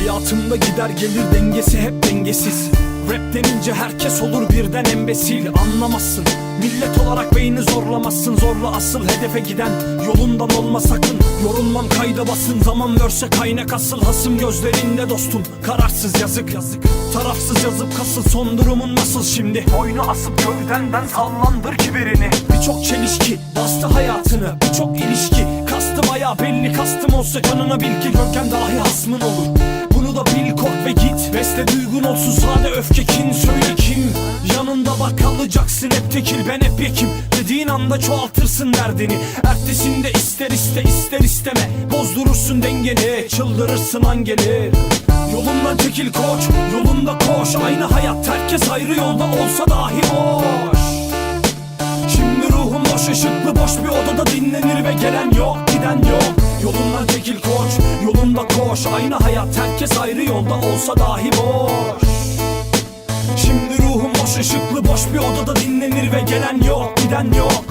Hayatımda gider gelir dengesi hep dengesiz. Rap denince herkes olur birden embesil. Anlamazsın. Millet olarak beyni zorlamazsın. Zorla asıl hedefe giden Yolundan olma sakın. Yorulmam kayda basın. Zaman verse kaynak asıl. Hasım gözlerinde dostum. Kararsız yazık. Yazık. Tarafsız yazıp kasıl. Son durumun nasıl şimdi? Boynu asıp gövdenden sallandır kiberini Birçok çelişki Bastı hayatını. Birçok ilişki Kastım ayağı belli. Kastım olsa canına bil ki Görken dahi hasmın olur bunu da bil kork ve git. Beste duygun olsun sade öfke kin. Söyle kim? Yanında bak kalacaksın hep tekil. Ben hep yekim. Dediğin anda çoğaltırsın derdini. Ertesinde ister iste ister isteme. Bozdurursun dengeni çıldırırsın an gelir Yolundan çekil koç yolunda koş. Aynı hayat herkes ayrı yolda olsa dahi boş. Şimdi ruhum boş ışıklı boş bir odada dinlenir ve gelen yok giden yok. Yolundan çekil koç koş Aynı hayat herkes ayrı yolda olsa dahi boş. Şimdi ruhum boş ışıklı boş. Bir odada dinlenir ve gelen yok giden yok